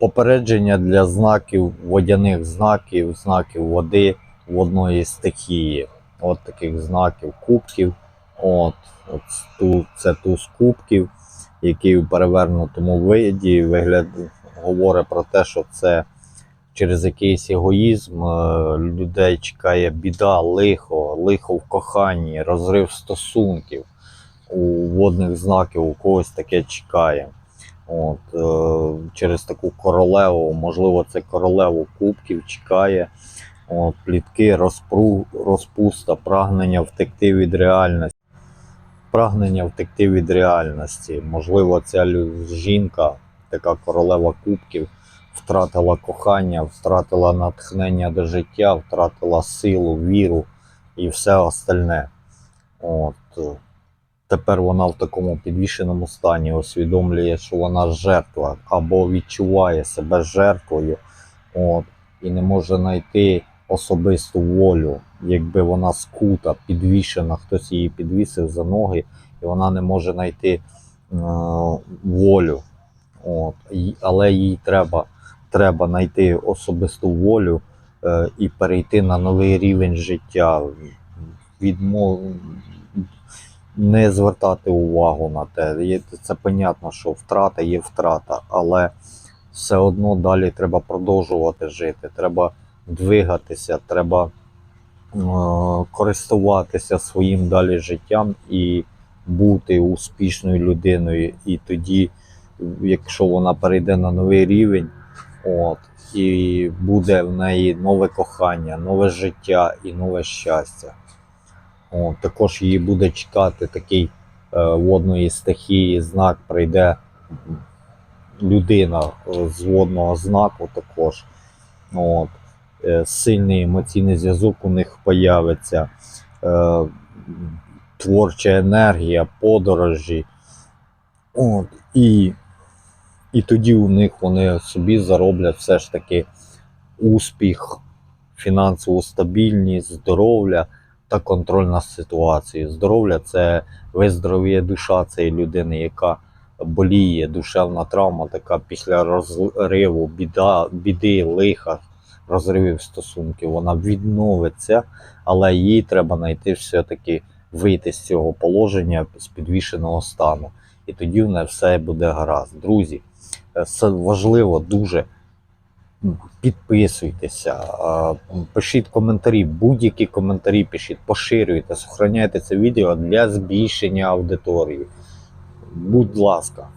Попередження для знаків, водяних знаків, знаків води водної стихії. От таких знаків кубків. От, от ту, це туз кубків, який у перевернутому виді вигляд, говорить про те, що це через якийсь егоїзм е, людей чекає біда, лихо, лихо в коханні, розрив стосунків. У водних знаків у когось таке чекає. От, е, через таку королеву, можливо, це королеву кубків чекає. От, плітки, розпру, розпуста, прагнення втекти від реальності. Прагнення втекти від реальності. Можливо, ця жінка, така королева кубків, втратила кохання, втратила натхнення до життя, втратила силу, віру і все остальне. От. Тепер вона в такому підвішеному стані усвідомлює, що вона жертва або відчуває себе жертвою, от, і не може знайти особисту волю, якби вона скута, підвішена, хтось її підвісив за ноги, і вона не може знайти е, волю. От, але їй треба, треба знайти особисту волю е, і перейти на новий рівень життя. Відмов... Не звертати увагу на те. Це понятно, що втрата є втрата, але все одно далі треба продовжувати жити. Треба двигатися, треба е, користуватися своїм далі життям і бути успішною людиною. І тоді, якщо вона перейде на новий рівень, от, і буде в неї нове кохання, нове життя і нове щастя. От, також її буде чекати такий е, водної стихії знак, прийде людина е, з водного знаку також. От, е, сильний емоційний зв'язок у них появиться, е, творча енергія, подорожі. От, і, і тоді у них вони собі зароблять все ж таки успіх, фінансову стабільність, здоров'я та контроль над ситуацією. Здоров'я це виздоровіє душа цієї людини, яка боліє, душевна травма, така після розриву, біда, біди, лиха, розривів стосунків. Вона відновиться, але їй треба знайти все-таки вийти з цього положення з підвішеного стану. І тоді в неї все буде гаразд. Друзі, це важливо дуже. Підписуйтеся, пишіть коментарі, будь-які коментарі пишіть, поширюйте, сохраняйте це відео для збільшення аудиторії. Будь ласка.